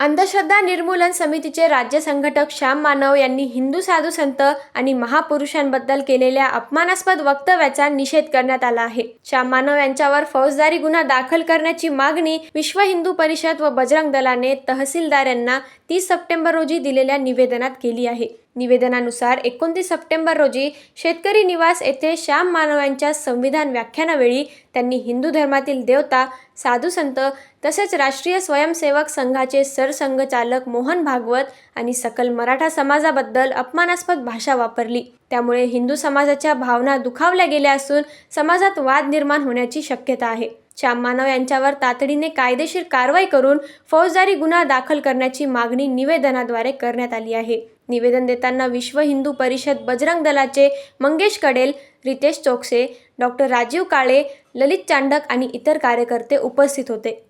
अंधश्रद्धा निर्मूलन समितीचे राज्य संघटक श्याम मानव यांनी हिंदू साधू संत आणि महापुरुषांबद्दल केलेल्या अपमानास्पद वक्तव्याचा निषेध करण्यात आला आहे. श्याम मानव यांच्यावर फौजदारी गुन्हा दाखल करण्याची मागणी विश्व हिंदू परिषद व बजरंग दलाने तहसीलदार यांना तीस सप्टेंबर रोजी दिलेल्या निवेदनात केली आहे. निवेदनानुसार एकोणतीस सप्टेंबर रोजी शेतकरी निवास येथे श्याम मानवांच्या संविधान व्याख्यानावेळी त्यांनी हिंदू धर्मातील देवता साधू संत तसेच राष्ट्रीय स्वयंसेवक संघाचे सरसंघचालक मोहन भागवत आणि सकल मराठा समाजाबद्दल अपमानास्पद भाषा वापरली. त्यामुळे हिंदू समाजाच्या भावना दुखावल्या गेल्या असून समाजात वाद निर्माण होण्याची शक्यता आहे. श्याम मानव यांच्यावर तातडीने कायदेशीर कारवाई करून फौजदारी गुन्हा दाखल करण्याची मागणी निवेदनाद्वारे करण्यात आली आहे. निवेदन देताना विश्व हिंदू परिषद बजरंग दलाचे मंगेश कडेल रितेश चोक्से डॉक्टर राजीव काळे ललित चांडक आणि इतर कार्यकर्ते उपस्थित होते.